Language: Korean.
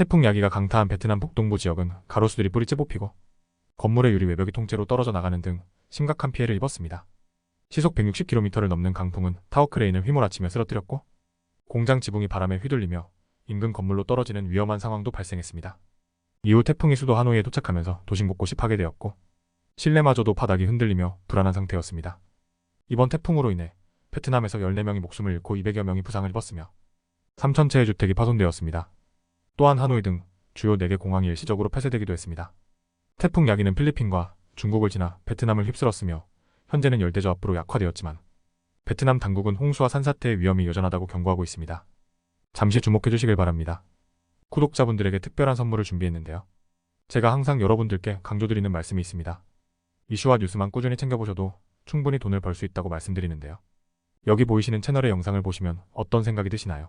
태풍 야기가 강타한 베트남 북동부 지역은 가로수들이 뿌리째 뽑히고 건물의 유리 외벽이 통째로 떨어져 나가는 등 심각한 피해를 입었습니다. 시속 160km를 넘는 강풍은 타워 크레인을 휘몰아치며 쓰러뜨렸고 공장 지붕이 바람에 휘둘리며 인근 건물로 떨어지는 위험한 상황도 발생했습니다. 이후 태풍이 수도 하노이에 도착하면서 도심 곳곳이 파괴되었고 실내마저도 바닥이 흔들리며 불안한 상태였습니다. 이번 태풍으로 인해 베트남에서 14명이 목숨을 잃고 200여 명이 부상을 입었으며 3천채의 주택이 파손되었습니다. 또한 하노이 등 주요 4개 공항이 일시적으로 폐쇄되기도 했습니다. 태풍 야기는 필리핀과 중국을 지나 베트남을 휩쓸었으며 현재는 열대저 앞으로 약화되었지만 베트남 당국은 홍수와 산사태의 위험이 여전하다고 경고하고 있습니다. 잠시 주목해 주시길 바랍니다. 구독자분들에게 특별한 선물을 준비했는데요. 제가 항상 여러분들께 강조드리는 말씀이 있습니다. 이슈와 뉴스만 꾸준히 챙겨보셔도 충분히 돈을 벌 수 있다고 말씀드리는데요. 여기 보이시는 채널의 영상을 보시면 어떤 생각이 드시나요?